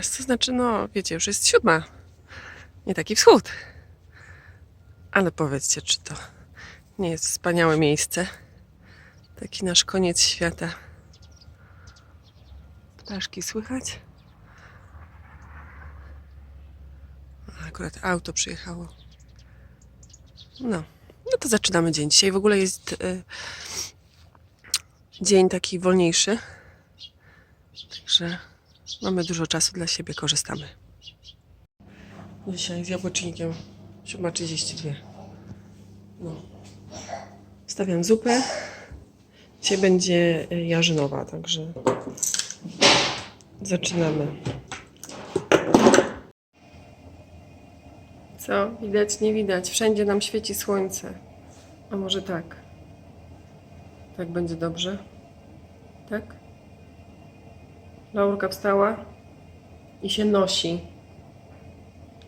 nas. To znaczy, no wiecie, już jest siódma. Nie taki wschód. Ale powiedzcie, czy to nie jest wspaniałe miejsce? Taki nasz koniec świata. Ptaszki słychać? Akurat auto przyjechało. No, no to zaczynamy dzień. Dzisiaj w ogóle jest e, dzień taki wolniejszy. Także mamy dużo czasu dla siebie, korzystamy. Dzisiaj z jabłecznikiem 7.32. No. Stawiam zupę. Dzisiaj będzie e, jarzynowa, także zaczynamy. Co? Widać, nie widać. Wszędzie nam świeci słońce. A może tak? Tak będzie dobrze? Tak? Laurka wstała i się nosi.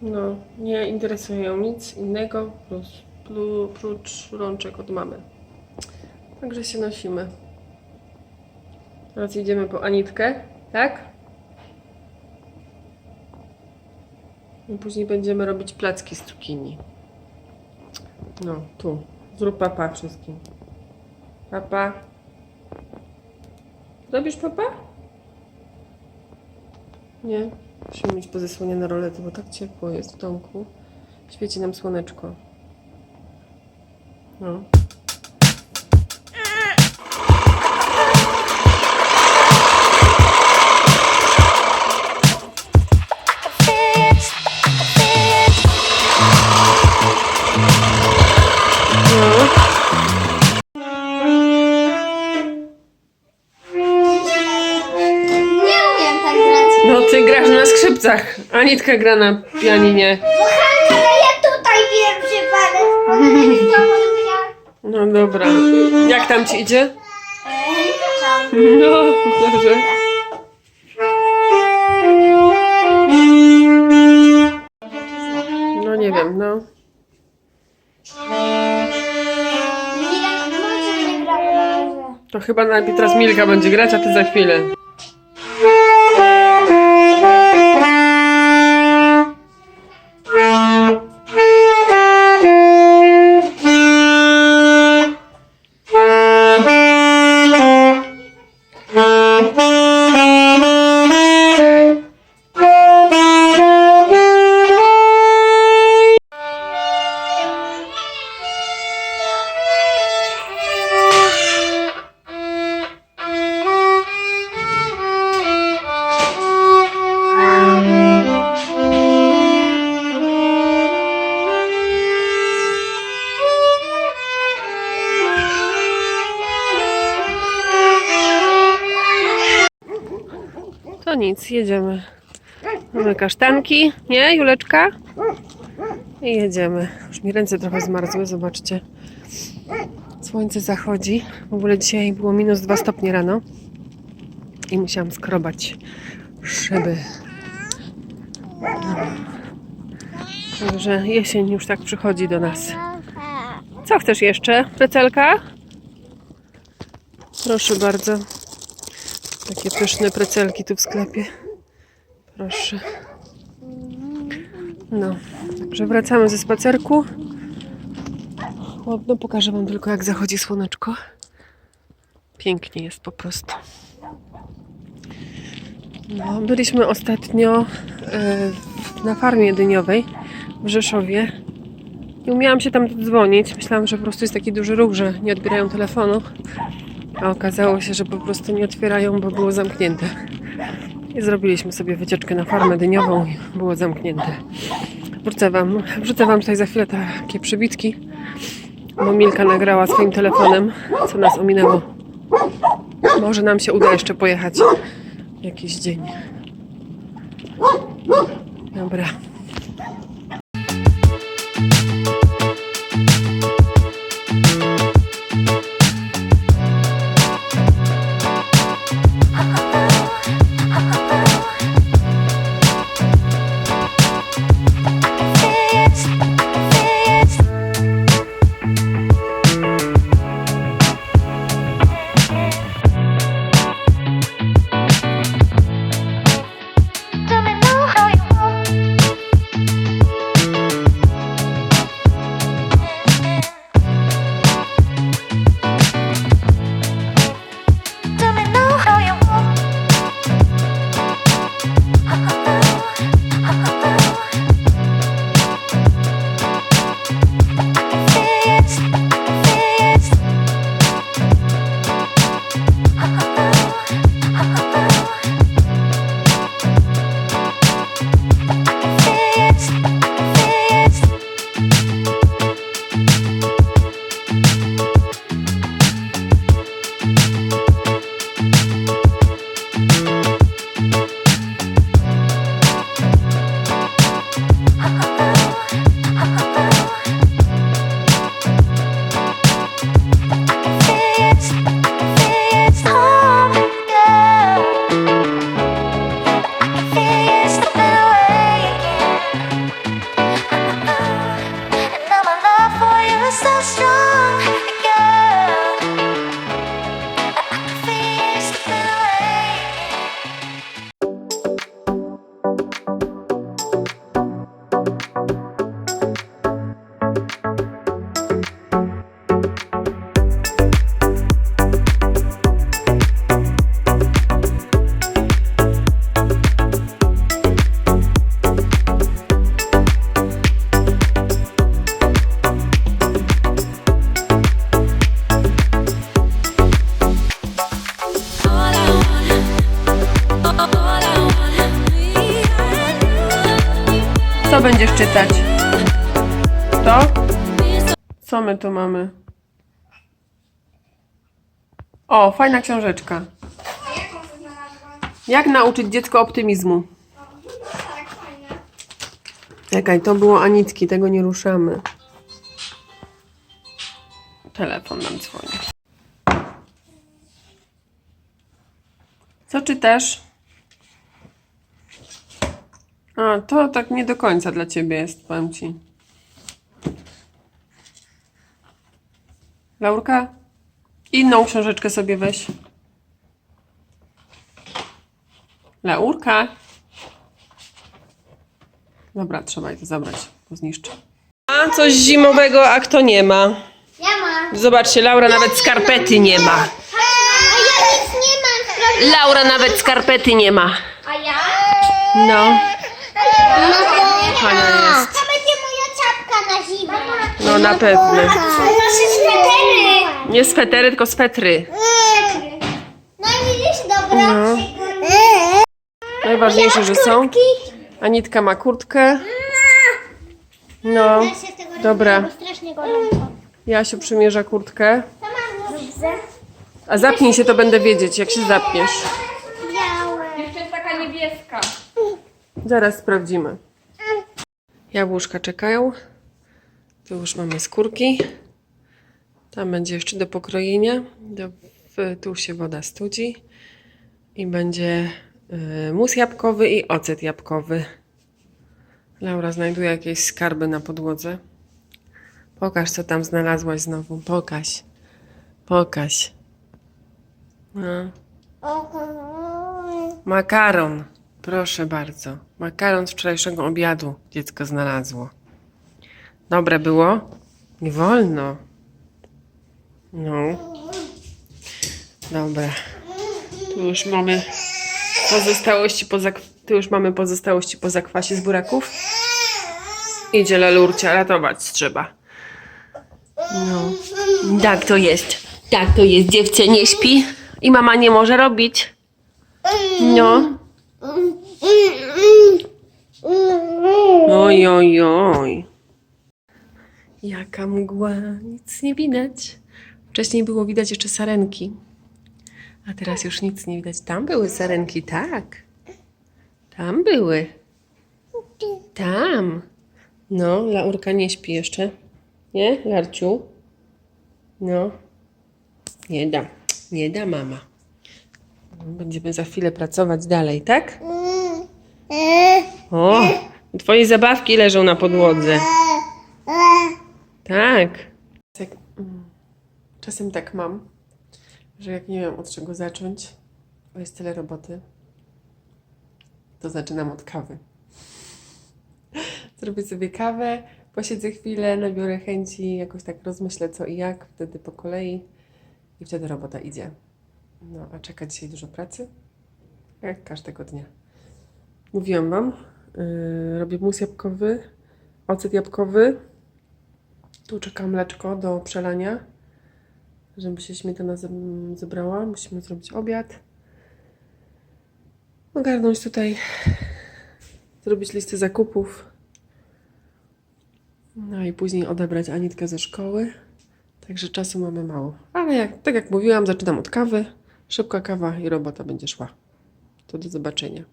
No, nie interesuje ją nic innego plus, plus, prócz rączek od mamy. Także się nosimy. Teraz idziemy po Anitkę, tak? I później będziemy robić placki z cukinii. No, tu. Zrób papa wszystkim. Papa. Robisz papa? Nie. Musimy mieć pozasłonione rolety, bo tak ciepło jest w domku. Świeci nam słoneczko. No. Skrzypcach. Anitka gra na pianinie. Ale ja tutaj pierwszy palec, bo nie No dobra. Jak tam ci idzie? No, dobrze. No nie wiem, no. Może. To chyba najpierw teraz Milka będzie grać, a ty za chwilę. Nic, jedziemy. Mamy kasztanki, nie Juleczka? I jedziemy. Już mi ręce trochę zmarzły, zobaczcie. Słońce zachodzi. W ogóle dzisiaj było minus 2 stopnie rano. I musiałam skrobać szyby. Także jesień już tak przychodzi do nas. Co chcesz jeszcze? Precelka? Proszę bardzo. Takie pyszne precelki tu w sklepie. Proszę. No, także wracamy ze spacerku. No, pokażę Wam tylko, jak zachodzi słoneczko. Pięknie jest po prostu. No, byliśmy ostatnio w- na farmie dyniowej w Rzeszowie. I umiałam się tam dzwonić. Myślałam, że po prostu jest taki duży ruch, że nie odbierają telefonu. A okazało się, że po prostu nie otwierają, bo było zamknięte. I zrobiliśmy sobie wycieczkę na farmę dyniową i było zamknięte. Wrócę wam, wrzucę wam tutaj za chwilę takie przybitki, bo Milka nagrała swoim telefonem, co nas ominęło. Może nam się uda jeszcze pojechać jakiś dzień. Dobra. Będziesz czytać? To? Co my tu mamy? O, fajna książeczka. Jak nauczyć dziecko optymizmu? Czekaj, to było Anitki, tego nie ruszamy. Telefon nam dzwoni. Co czytasz? A, to tak nie do końca dla ciebie jest, powiem ci. Laurka? Inną książeczkę sobie weź. Laurka? Dobra, trzeba je to zabrać, bo zniszczę. A coś zimowego, a kto nie ma? Ja mam. Zobaczcie, Laura nawet skarpety nie ma. A ja nic nie mam. Laura nawet skarpety nie ma. A ja? No Fajna jest. To będzie moja czapka na zimę. no na pewno. Nasze swetery. Nie swetery, tylko swetry. No widzisz, dobra. No. Najważniejsze, że są. Anitka ma kurtkę. No, Ja się tego Dobra. strasznie gorąco. Jasiu przymierza kurtkę. A zapnij się, to będę wiedzieć, jak się zapniesz. Białe. Jeszcze jest taka niebieska. Zaraz sprawdzimy. Jabłuszka czekają. Tu już mamy skórki. Tam będzie jeszcze do pokrojenia. Do, w, tu się woda studzi. I będzie y, mus jabłkowy i ocet jabłkowy. Laura znajduje jakieś skarby na podłodze. Pokaż, co tam znalazłaś znowu. Pokaż. Pokaż. No. Makaron. Proszę bardzo. Makaron z wczorajszego obiadu dziecko znalazło. Dobre było? Nie wolno. No. Dobra. Tu już mamy pozostałości po tu już mamy pozostałości po zakwasie z buraków. Idzie lalurcia, ratować trzeba. No. Tak to jest. Tak to jest. Dziewczę nie śpi i mama nie może robić. No. Oj, oj, oj. Jaka mgła, nic nie widać. Wcześniej było widać jeszcze sarenki. A teraz już nic nie widać. Tam były sarenki, tak. Tam były. Tam. No, Laurka nie śpi jeszcze. Nie, Larciu? No. Nie da. Nie da mama. Będziemy za chwilę pracować dalej, tak? O, twoje zabawki leżą na podłodze. Tak. Tak, mm, Czasem tak mam, że jak nie wiem od czego zacząć, bo jest tyle roboty, to zaczynam od kawy. Zrobię sobie kawę, posiedzę chwilę, nabiorę chęci, jakoś tak rozmyślę co i jak, wtedy po kolei i wtedy robota idzie. No, a czeka dzisiaj dużo pracy? Jak każdego dnia. Mówiłam Wam, robię mus jabłkowy, ocet jabłkowy. Tu czeka mleczko do przelania, żeby się śmietana ze- zebrała. Musimy zrobić obiad. Ogarnąć tutaj, zrobić listę zakupów. No i później odebrać Anitkę ze szkoły. Także czasu mamy mało. Ale jak, tak jak mówiłam, zaczynam od kawy. Szybka kawa i robota będzie szła. To do zobaczenia.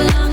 belong